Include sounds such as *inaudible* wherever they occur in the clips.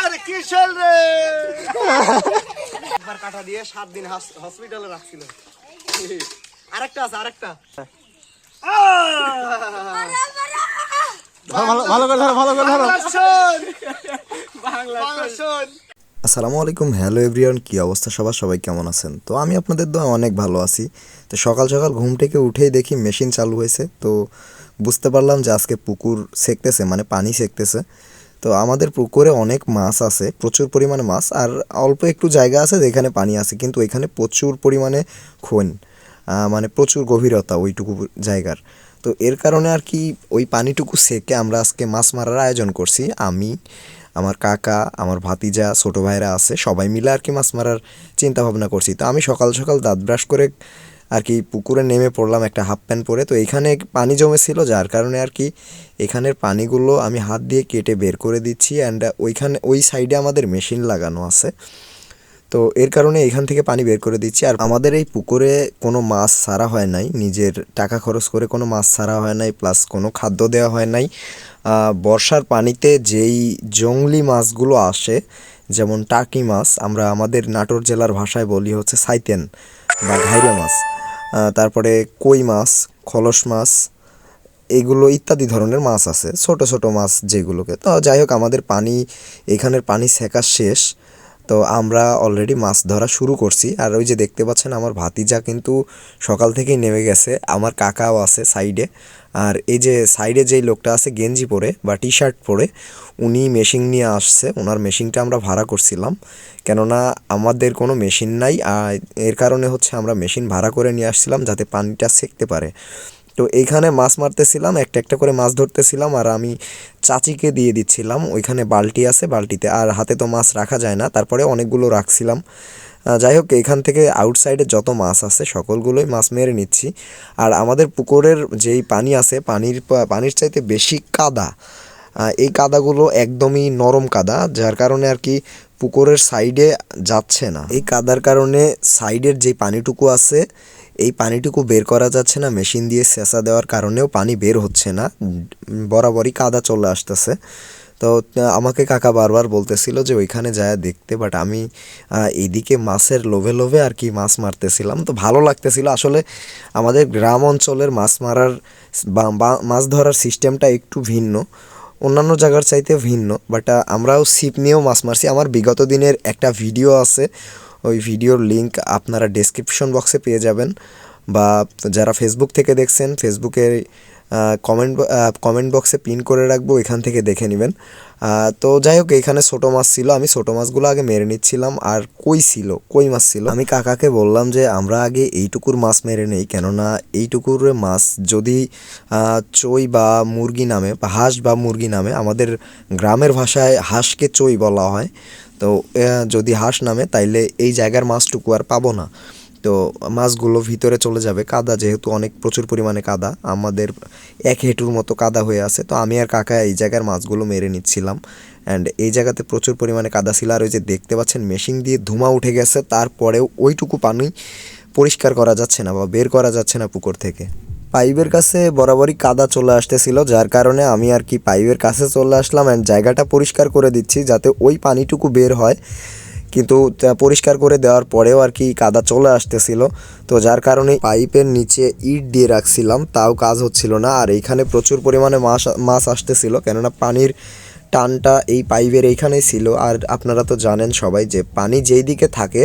আরে কিশোর রে? একবার কাটা দিয়ে সাত দিন হসপিটালে রাখছিল। আরেকটা আছে আরেকটা। ভালো ভালো করে ধরো ভালো করে ধরো। বাংলা শোন বাংলা শোন আসসালামু আলাইকুম হ্যালো এভরিওয়ান কী অবস্থা সবার? সবাই কেমন আছেন? তো আমি আপনাদের দোয়া অনেক ভালো আছি। তো সকাল সকাল ঘুম থেকে উঠেই দেখি মেশিন চালু হয়েছে। তো বুঝতে পারলাম যে আজকে পুকুর সেকতেছে মানে পানি সেকতেছে। তো আমাদের পুকুরে অনেক মাছ আছে, প্রচুর পরিমাণে মাছ আর অল্প একটু জায়গা আছে যেখানে পানি আছে, কিন্তু এখানে প্রচুর পরিমাণে খোন মানে প্রচুর গভীরতা ওইটুকু জায়গার। তো এর কারণে আর কি ওই পানিটুকু সেকে আমরা আজকে মাছ মারার আয়োজন করছি। আমি, আমার কাকা, আমার ভাতিজা, ছোটো ভাইরা আছে, সবাই মিলে আর কি মাছ মারার চিন্তা ভাবনা করছি। তো আমি সকাল সকাল দাঁত ব্রাশ করে আর কি পুকুরে নেমে পড়লাম একটা হাফ প্যান্ট পরে। তো এখানে পানি জমেছিল, যার কারণে আর কি এখানের পানিগুলো আমি হাত দিয়ে কেটে বের করে দিচ্ছি অ্যান্ড ওইখানে, ওই সাইডে আমাদের মেশিন লাগানো আছে। তো এর কারণে এখান থেকে পানি বের করে দিচ্ছি। আর আমাদের এই পুকুরে কোনো মাছ ছাড়া হয় নাই, নিজের টাকা খরচ করে কোনো মাছ ছাড়া হয় নাই প্লাস কোনো খাদ্য দেওয়া হয় নাই। বর্ষার পানিতে যেই জংলি মাছগুলো আসে, যেমন টাকি মাছ, আমরা আমাদের নাটোর জেলার ভাষায় বলি হচ্ছে সাইতেন বা ঘাইরা মাছ। তারপরে কই মাছ, খলস মাছ, এগুলো ইত্যাদি ধরনের মাছ আছে, ছোট ছোট মাছ যেগুলোকে। তো যাই হোক, আমাদের পানি, এখানের পানি সেকা শেষ। তো আমরা অলরেডি মাছ ধরা শুরু করছি। আর ওই যে দেখতে পাচ্ছেন, আমার ভাতিজা কিন্তু সকাল থেকেই নেমে গেছে। আমার কাকাও আছে সাইডে আর এই যে সাইডে যেই লোকটা আছে গেঞ্জি পরে বা টি শার্ট পরে, উনি মেশিন নিয়ে আসছে। ওনার মেশিনটা আমরা ভাড়া করছিলাম। কেননা আমাদের কোনো মেশিন নাই। আর এর কারণে হচ্ছে আমরা মেশিন ভাড়া করে নিয়ে আসছিলাম যাতে পানিটা সেঁকতে পারে। তো এইখানে মাছ মারতেছিলাম, একটা একটা করে মাছ ধরতেছিলাম আর আমি চাচিকে দিয়ে দিচ্ছিলাম। ওইখানে বালতি আছে, বালতিতে আর হাতে তো মাছ রাখা যায় না, তারপরে অনেকগুলো রাখছিলাম। যাই হোক এখান থেকে আউটসাইডে যত মাছ আছে, সকলগুলোই মাছ মেরে নিচ্ছি। আর আমাদের পুকুরের যেই পানি আছে, পানির পানির চাইতে বেশি কাদা। এই কাদাগুলো একদমই নরম কাদা, যার কারণে আর কি পুকুরের সাইডে যাচ্ছে না। এই কাদার কারণে সাইডের যে পানিটুকু আছে এই পানিটুকু বের করা যাচ্ছে না মেশিন দিয়ে সেচা দেওয়ার কারণেও পানি বের হচ্ছে না বরাবরই কাদা চলে আসতেছে। তো আমাকে কাকা বারবার বলতেছিল যে ওইখানে যায় দেখতে বাট আমি আহ, এইদিকে মাছের লোভে লোভে আর কি মাছ মারতেছিলাম। তো ভালো লাগতেছিল। আসলে আমাদের গ্রাম অঞ্চলের মাছ মারার বা- মাছ ধরার সিস্টেমটা একটু ভিন্ন। অন্যান্য জায়গার চাইতে ভিন্ন বাট আমরাও ছিপ নিয়েও মাছ মারছি। আমার বিগত দিনের একটা ভিডিও আছে ওই ভিডিওর লিংক আপনারা ডেসক্রিপশন বক্সে পেয়ে যাবেন। বা যারা ফেসবুক থেকে দেখছেন ফেসবুকের কমেন্ট কমেন্ট বক্সে পিন করে রাখব এখান থেকে দেখে নেবেন। তো যাই হোক, এখানে ছোটো মাছ ছিল, আমি ছোটো মাছগুলো আগে মেরে নিচ্ছিলাম। আর কই ছিল? কই মাছ ছিল? আমি কাকাকে বললাম যে, আমরা আগে এইটুকুর মাছ মেরে নেই, কেননা এইটুকুর মাছ যদি চই বা মুরগি নামে বা হাঁস বা মুরগি নামে, আমাদের গ্রামের ভাষায় হাঁসকে চই বলা হয় তো যদি হাঁস নামে, তাইলে এই জায়গার মাছটুকু আর পাবো না। তো, মাছগুলো ভিতরে চলে যাবে। কাদা যেহেতু অনেক, প্রচুর পরিমাণে কাদা, আমাদের এক হেঁটুর মতো কাদা হয়ে আছে। তো, আমি আর কাকা এই জায়গার মাছগুলো মেরে নিচ্ছিলাম। অ্যান্ড এই জায়গাতে প্রচুর পরিমাণে কাদা ছিল। আর ওই যে দেখতে পাচ্ছেন, মেশিন দিয়ে ধুমা উঠে গেছে। তারপরেও ওইটুকু পানি পরিষ্কার করা যাচ্ছে না বা বের করা যাচ্ছে না পুকুর থেকে। পাইপের কাছে বরাবরই কাদা চলে আসতেছিল, যার কারণে আমি আর কি পাইপের কাছে চলে আসলাম অ্যান্ড জায়গাটা পরিষ্কার করে দিচ্ছি যাতে ওই পানিটুকু বের হয়। কিন্তু পরিষ্কার করে দেওয়ার পরেও আর কি কাদা চলে আসতেছিল। তো যার কারণে পাইপের নিচে ইট দিয়ে রাখছিলাম, তাও কাজ হচ্ছিল না। আর এইখানে প্রচুর পরিমাণে মাছ মাছ আসতেছিল, কেননা পানির টানটা এই পাইপের এইখানেই ছিল। আর আপনারা তো জানেন সবাই যে পানি যেই দিকে থাকে,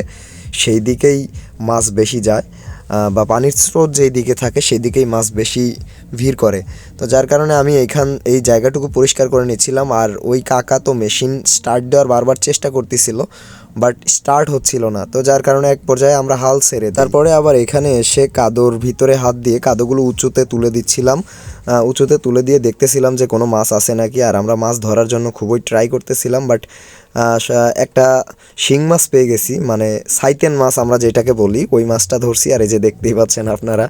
সেই দিকেই মাছ বেশি যায়। বা পানির স্রোত যেই দিকে থাকে সেই দিকেই মাছ বেশি ভিড় করে। তো যার কারণে আমি এইখান, এই জায়গাটুকু পরিষ্কার করে নিয়েছিলাম আর ওই কাকা তো মেশিন স্টার্ট দেওয়ার বারবার চেষ্টা করতেছিল। বাট স্টার্ট হচ্ছিল না। তো যার কারণে এক পর্যায়ে আমরা হাল ছেড়ে তারপরে আবার এখানে এসে কাদোর ভিতরে হাত দিয়ে কাদোগুলো উঁচুতে তুলে দিচ্ছিলাম। উঁচুতে তুলে দিয়ে দেখতেছিলাম যে কোনো মাছ আছে নাকি। আর আমরা মাছ ধরার জন্য খুবই ট্রাই করতেছিলাম বাট একটা শিং মাছ পেয়ে গেছি। মানে সাইতেন মাছ আমরা যেটাকে বলি, ওই মাছটা ধরছি। আর এই যে দেখতেই পাচ্ছেন আপনারা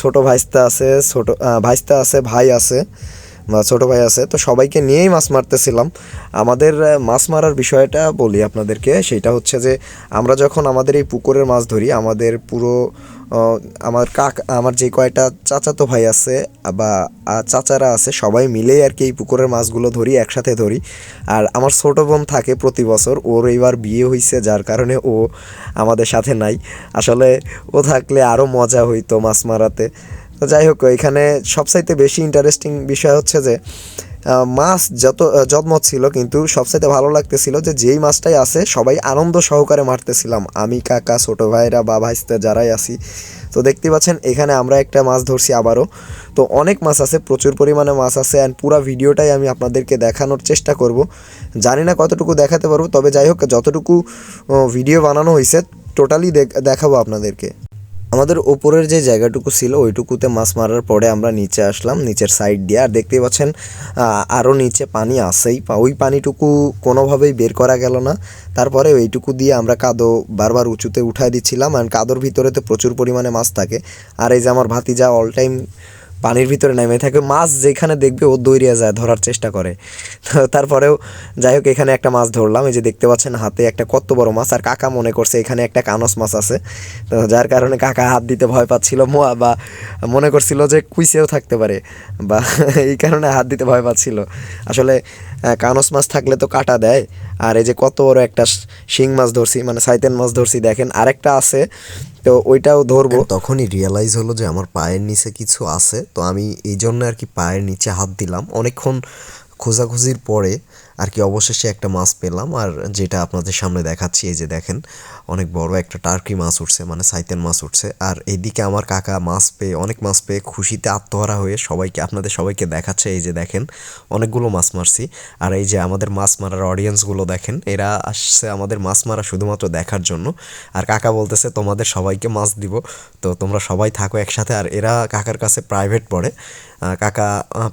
ছোট ভাইস্তা আছে, ছোট ভাইস্তা আছে, ভাই আছে। ছোটো ভাই আছে, তো সবাইকে নিয়েই মাছ মারতেছিলাম। আমাদের মাছ মারার বিষয়টা বলি আপনাদেরকে, সেটা হচ্ছে যে আমরা যখন আমাদের এই পুকুরের মাছ ধরি, আমাদের পুরো আমার কাক, আমার যে কয়টা চাচাতো ভাই আছে বা চাচারা আছে, সবাই মিলেই আর কি এই পুকুরের মাছগুলো ধরি, একসাথে ধরি। আর আমার ছোটো বোন থাকে প্রতি বছর, ওর এইবার বিয়ে হয়েছে যার কারণে ও আমাদের সাথে নাই। আসলে ও থাকলে আরও মজা হইতো মাছ মারাতে। তো যাই হোক এখানে সবচাইতে বেশি ইন্টারেস্টিং বিষয় হচ্ছে যে মাছ যত আহ, জন্মত ছিল কিন্তু সবচাইতে ভালো লাগতেছিল যে যেই মাছটাই আছে সবাই আনন্দ সহকারে মারতেছিলাম। আমি কাকা ছোটো ভাইরা বা ভাইস্তে যারাই আছি। তো দেখতে পাচ্ছেন এখানে আমরা একটা মাছ ধরছি আবারও। তো অনেক মাছ আছে প্রচুর পরিমাণে মাছ আছে অ্যান্ড পুরো ভিডিওটাই আমি আপনাদেরকে দেখানোর চেষ্টা করব। জানি না কতটুকু দেখাতে পারব তবে যাই হোক যতটুকু ভিডিও বানানো হয়েছে টোটালি দেখাবো আপনাদেরকে। আমাদের ওপরের যে জায়গাটুকু ছিল, ওইটুকুতে মাছ মারার পরে আমরা নিচে আসলাম, নিচের সাইড দিয়ে। আর দেখতেই পাচ্ছেন আরও নিচে পানি আসেই ওই পানিটুকু কোনোভাবেই বের করা গেল না। তারপরে ওইটুকু দিয়ে আমরা কাদো বারবার উঁচুতে উঠায় দিচ্ছিলাম। আর কাদোর ভিতরে তো প্রচুর পরিমাণে মাছ থাকে। আর এই যে আমার ভাতিজা অল টাইম পানির ভিতরে নেমে থাকে। মাছ যেখানে দেখবে ও দৌড়িয়ে যায়, ধরার চেষ্টা করে। *laughs* তারপরেও যাই হোক, এখানে একটা মাছ ধরলাম। এই যে দেখতে পাচ্ছেন, হাতে একটা কত বড় মাছ। আর কাকা মনে করছে এখানে একটা কানস মাছ আছে। তো যার কারণে কাকা হাত দিতে ভয় পাচ্ছিল মোয়া বা মনে করছিল যে কুইসেও থাকতে পারে বা *laughs* এই কারণে হাত দিতে ভয় পাচ্ছিল। আসলে কানস মাছ থাকলে তো কাটা দেয়। আর এই যে কত বড় একটা শিং মাছ ধরছি মানে সাইতেন মাছ ধরছি, দেখেন আরেকটা আছে, তো ওইটাও ধরবো। তখনই রিয়েলাইজ হলো যে আমার পায়ের নিচে কিছু আছে, তো আমি এই জন্য আর কি পায়ের নিচে হাত দিলাম। অনেকক্ষণ খোঁজাখুঁজির পরে আর কি অবশেষে একটা মাছ পেলাম আর যেটা আপনাদের সামনে দেখাচ্ছি, এই যে দেখেন, অনেক বড় একটা টার্কি মাছ উঠছে মানে সাইতেন মাছ উঠছে। আর এইদিকে আমার কাকা মাছ পেয়ে, অনেক মাছ পেয়ে খুশিতে আত্মহারা হয়ে সবাইকে, আপনাদের সবাইকে দেখাচ্ছে, এই যে দেখেন, অনেকগুলো মাছ মারছি। আর এই যে আমাদের মাছ মারার অডিয়েন্সগুলো দেখেন, এরা আসছে আমাদের মাছ মারা শুধুমাত্র দেখার জন্য। আর কাকা বলতেছে, তোমাদের সবাইকে মাছ দিব, তো তোমরা সবাই থাকো একসাথে। আর এরা কাকার কাছে প্রাইভেট পড়ে। কাকা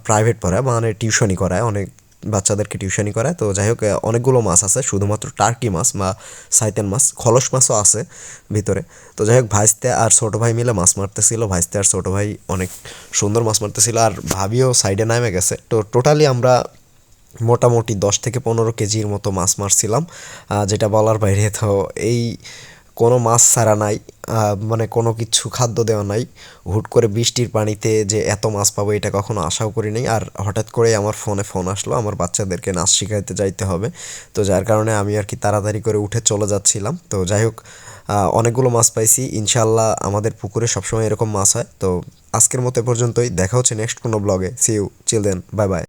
প্রাইভেট পড়ায় মানে টিউশনি করায়, অনেক বাচ্চাদেরকে টিউশনি করায়। তো যাই হোক অনেকগুলো মাছ আছে, শুধুমাত্র টার্কি মাছ বা সাইতেন মাছ, খলস মাছও আছে ভিতরে। তো যাই হোক, ভাইস্তে আর ছোটো ভাই মিলে মাছ মারতেছিল। ভাইস্তে আর ছোটো ভাই অনেক সুন্দর মাছ মারতেছিল আর ভাবিও সাইডে নামে গেছে। তো টোটালি আমরা মোটামুটি দশ থেকে পনেরো কেজির মতো মাছ মারছিলাম। যেটা বলার বাইরে তো এই কোনো মাছ ছাড়া নাই মানে কোনো কিছু খাদ্য দেওয়া নাই। হুট করে বৃষ্টির পানিতে যে এত মাছ পাবো এটা কখনো আশাও করি নাই। আর হঠাৎ করে আমার ফোনে ফোন আসলো, আমার বাচ্চাদেরকে নাচ শিখাইতে যাইতে হবে। তো যার কারণে আমি আর কি তাড়াতাড়ি করে উঠে চলে যাচ্ছিলাম। তো যাই হোক অনেকগুলো মাছ পাইছি। ইনশাল্লাহ আমাদের পুকুরে সবসময় এরকম মাছ হয়। তো আজকের মতো পর্যন্তই। দেখা হচ্ছে নেক্সট কোনো ব্লগে see you children bye bye